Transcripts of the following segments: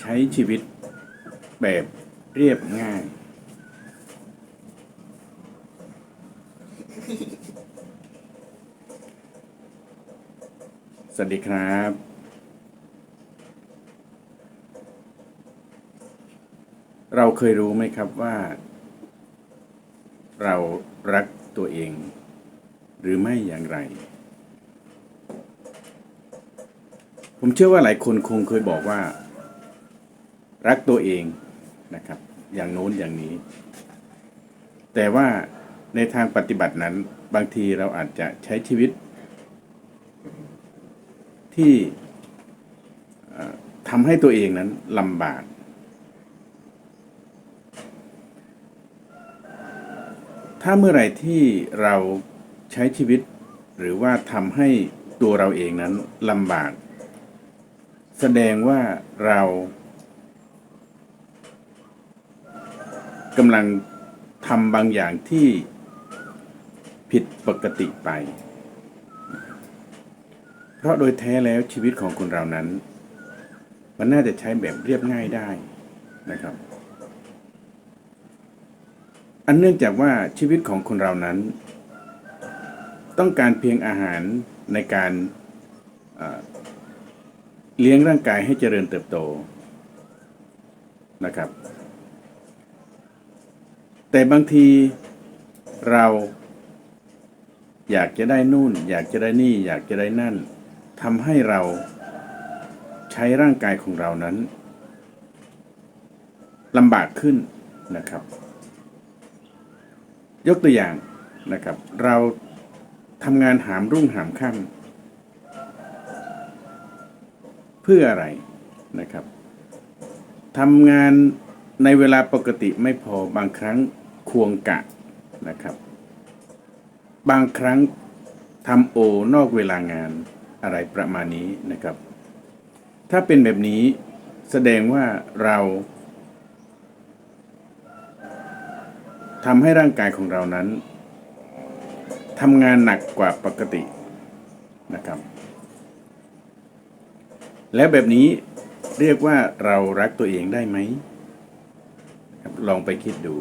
ใช้ชีวิตแบบเรียบง่าย สวัสดีครับเราเคยรู้ไหมครับว่า เรารักตัวเอง หรือไม่อย่างไร ผมเชื่อว่าหลายคนคงเคยบอกว่า รักตัวเองนะครับ อย่างโน้นอย่างนี้ แต่ว่าในทางปฏิบัตินั้นบางทีเราอาจจะใช้ชีวิต ที่ทำให้ตัวเองนั้นลำบาก ถ้าเมื่อไหร่ที่เราใช้ชีวิต หรือว่าทำให้ตัวเราเองนั้นลำบาก แสดงว่าเรา กำลังทำบางอย่างที่ผิดปกติไป เพราะโดยแท้แล้วชีวิตของคนเรานั้น มันน่าจะใช้แบบเรียบง่ายได้นะครับ อันเนื่องจากว่าชีวิตของคนเรานั้น ต้องการเพียงอาหารในการเลี้ยงร่างกายให้เจริญเติบโตนะครับ แต่บางทีเราอยากจะได้นู่น อยากจะได้นี่ อยากจะได้นั่นทำให้เราใช้ร่างกายของเรานั้นลำบากขึ้นนะครับ ยกตัวอย่างนะครับ เราทำงานหามรุ่งหามค่ำเพื่ออะไรนะครับทำงานในเวลาปกติไม่พอบางครั้ง ควงกะนะครับ บางครั้งทำโอนอกเวลางานอะไรประมาณนี้นะครับ ถ้าเป็นแบบนี้แสดงว่าเราทำให้ร่างกายของเรานั้นทำงานหนักกว่าปกตินะครับ แล้วแบบนี้เรียกว่าเรารักตัวเองได้ไหมลองไปคิดดู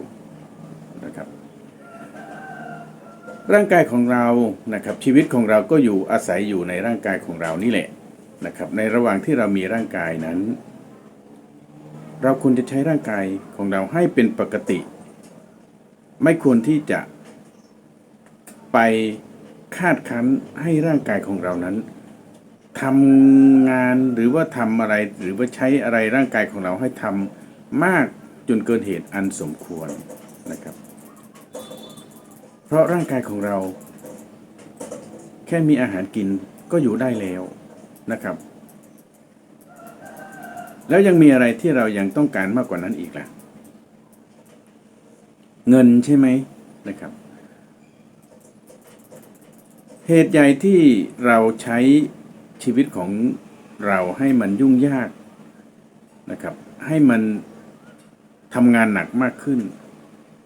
นะครับ ร่างกายของเรานะครับชีวิตของเราก็อยู่อาศัยอยู่ในร่างกายของเรานี่แหละนะครับในระหว่างที่เรามีร่างกายนั้น เราควรจะใช้ร่างกายของเราให้เป็นปกติ ไม่ควรที่จะไปคาดคั้นให้ร่างกายของเรานั้นทำงานหรือว่าทำอะไรหรือว่าใช้อะไรร่างกายของเราให้ทำมากจนเกินเหตุอันสมควรนะครับ เพราะร่างกายของเรา แค่มีอาหารกินก็อยู่ได้แล้วนะครับ แล้วยังมีอะไรที่เรายังต้องการมากกว่านั้นอีกล่ะ เงินใช่ไหมนะครับ เหตุใหญ่ที่เราใช้ชีวิตของเราให้มันยุ่งยากนะครับ ให้มันทำงานหนักมากขึ้น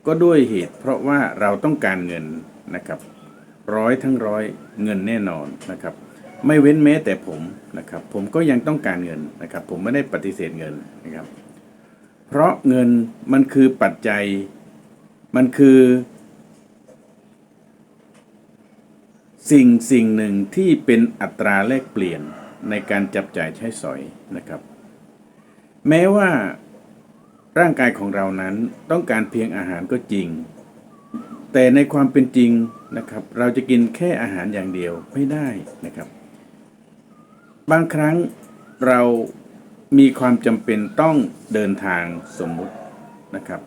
ก็ด้วยเหตุเพราะว่าเราต้องการเงินนะครับ ร้อยทั้งร้อยเงินแน่นอนนะครับ ไม่เว้นแม้แต่ผมนะครับ ผมก็ยังต้องการเงินนะครับ ผมไม่ได้ปฏิเสธเงินนะครับ เพราะเงินมันคือปัจจัยมันคือ สิ่งสิ่งหนึ่งที่เป็นอัตราแลกเปลี่ยนในการจับจ่ายใช้สอยนะครับ แม้ว่า ร่างกายของเรานั้นต้องการเพียงอาหารก็จริง แต่ในความเป็นจริงนะครับ เราจะกินแค่อาหารอย่างเดียวไม่ได้นะครับ บางครั้งเรามีความจำเป็นต้องเดินทางสมมุตินะครับ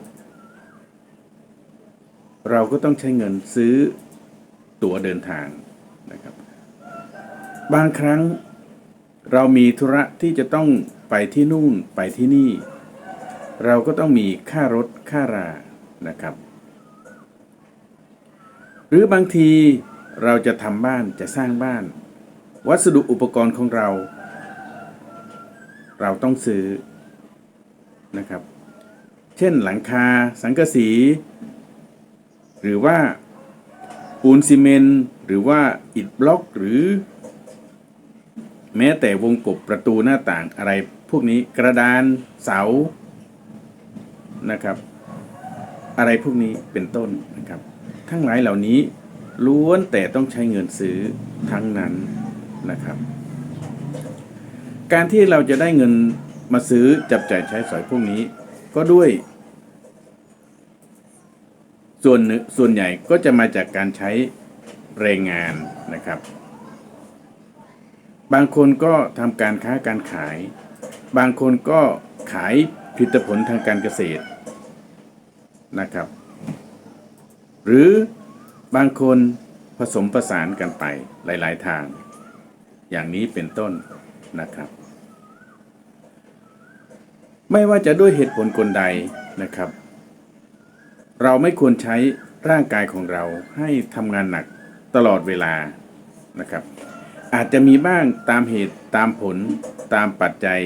เราก็ต้องใช้เงินซื้อตั๋วเดินทางนะครับ บางครั้งเรามีธุระที่จะต้องไปที่นู่นไปที่นี่ เราก็ต้องมีค่ารถค่ารานะครับ หรือบางทีเราจะทำบ้านจะสร้างบ้าน วัสดุอุปกรณ์ของเรา เราต้องซื้อนะครับ เช่นหลังคา สังกะสี หรือว่าปูนซีเมนต์หรือว่าอิฐบล็อกหรือ แม้แต่วงกบประตูหน้าต่างอะไร พวกนี้กระดานเสา นะครับ อะไรพวกนี้เป็นต้นนะครับ ทั้งหลายเหล่านี้ล้วนแต่ต้องใช้เงินซื้อทั้งนั้นนะครับ การที่เราจะได้เงินมาซื้อจับจ่ายใช้สอยพวกนี้ ก็ด้วย ส่วนนึงส่วนใหญ่ก็จะมาจากการใช้แรงงานนะครับ บางคนก็ทำการค้าการขาย บางคนก็ขายผลิตผลทางการเกษตร นะครับ หรือบางคนผสมประสานกันไปหลาย ๆ ทาง อย่างนี้เป็นต้นนะครับ ไม่ว่าจะด้วยเหตุผลกลใดนะครับ เราไม่ควรใช้ร่างกายของเราให้ทำงานหนักตลอดเวลานะครับ อาจจะมีบ้างตามเหตุตามผลตามปัจจัย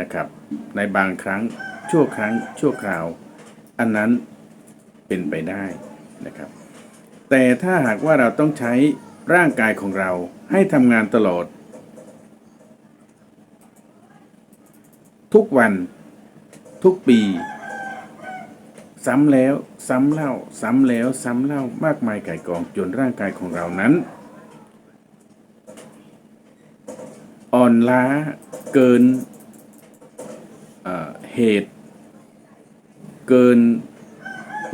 นะครับ ในบางครั้งชั่วครั้งชั่วคราว อันนั้น เป็นไปได้นะครับ แต่ถ้าหากว่าเราต้องใช้ร่างกายของเราให้ทำงานตลอด ทุกวันทุกปี ซ้ำแล้วซ้ำเล่า ซ้ำแล้วซ้ำเล่ามากมายไก่กองจนร่างกายของเรานั้น อ่อนล้าเกินเเหตุ เกิน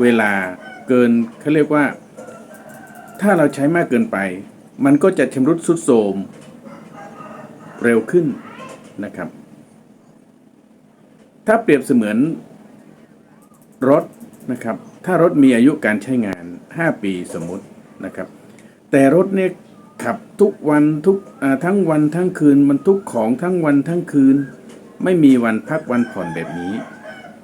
เวลาเกินเขาเรียกว่า ถ้าเราใช้มากเกินไป มันก็จะชำรุดทรุดโทรมเร็วขึ้นนะครับ ถ้าเปรียบเสมือนรถนะครับ ถ้ารถมีอายุการใช้งาน 5 ปีสมมตินะครับ แต่รถเนี่ยขับทุกวันทุกทั้งวันทั้งคืนมันทุกของทั้งวันทั้งคืน ไม่มีวันพักวันผ่อนแบบนี้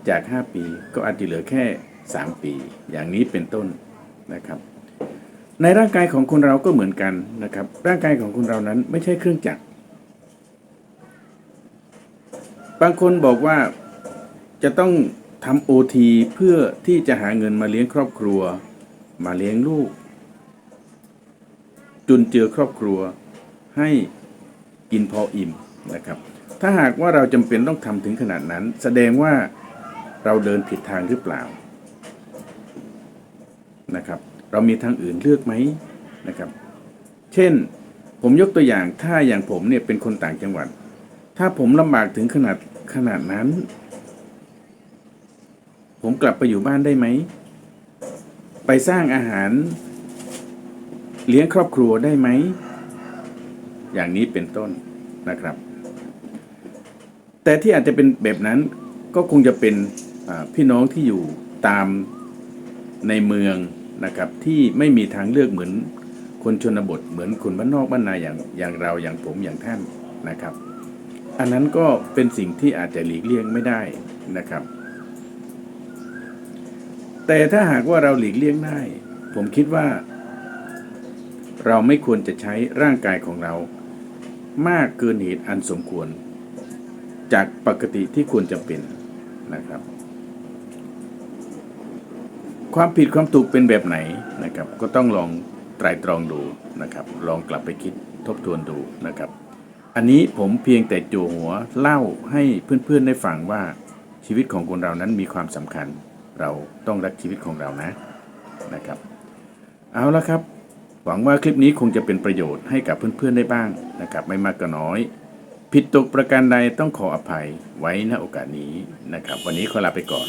จาก 5 ปีก็อาจจะเหลือแค่ 3 ปี อย่างนี้เป็นต้นนะครับ ในร่างกายของคนเราก็เหมือนกันนะครับ ร่างกายของคนเรานั้นไม่ใช่เครื่องจักร บางคนบอกว่าจะต้องทำโอทีเพื่อที่จะหาเงินมาเลี้ยงครอบครัว มาเลี้ยงลูก จุนเจือครอบครัว ให้กินพออิ่มนะครับ ถ้าหากว่าเราจำเป็นต้องทำถึงขนาดนั้น แสดงว่าเราเดินผิดทางหรือเปล่า นะครับ เรามีทางอื่นเลือกไหมนะครับ เช่น ผมยกตัวอย่างถ้าอย่างผมเนี่ยเป็นคนต่างจังหวัด ถ้าผมลำบากถึงขนาดขนาดนั้น ผมกลับไปอยู่บ้านได้ไหม ไปสร้างอาหาร เลี้ยงครอบครัวได้ไหม อย่างนี้เป็นต้นนะครับ แต่ที่อาจจะเป็นแบบนั้นก็คงจะเป็นพี่น้องที่อยู่ตามในเมือง นะครับที่ไม่มีทางเลือกเหมือนคนชนบทเหมือนคนบ้านนอกบ้านนาอย่างอย่างเราอย่างผมอย่างท่านนะครับ อันนั้นก็เป็นสิ่งที่อาจจะหลีกเลี่ยงไม่ได้นะครับ แต่ถ้าหากว่าเราหลีกเลี่ยงได้ ผมคิดว่า เราไม่ควรจะใช้ร่างกายของเรา มากเกินเหตุอันสมควร จากปกติที่ควรจะเป็นนะครับ ความผิดความถูกเป็นแบบไหนนะครับ ก็ต้องลองไตรตรองดูนะครับ ลองกลับไปคิดทบทวนดูนะครับ อันนี้ผมเพียงแต่โจหัวเล่าให้เพื่อนๆได้ฟังว่าชีวิตของคนเรานั้นมีความสำคัญ เราต้องรักชีวิตของเรานะนะครับ เอาละครับ หวังว่าคลิปนี้คงจะเป็นประโยชน์ให้กับเพื่อนๆได้บ้างนะครับ ไม่มากก็น้อย ผิดตกประการใดต้องขออภัยไว้ณโอกาสนี้นะครับ วันนี้ขอลาไปก่อน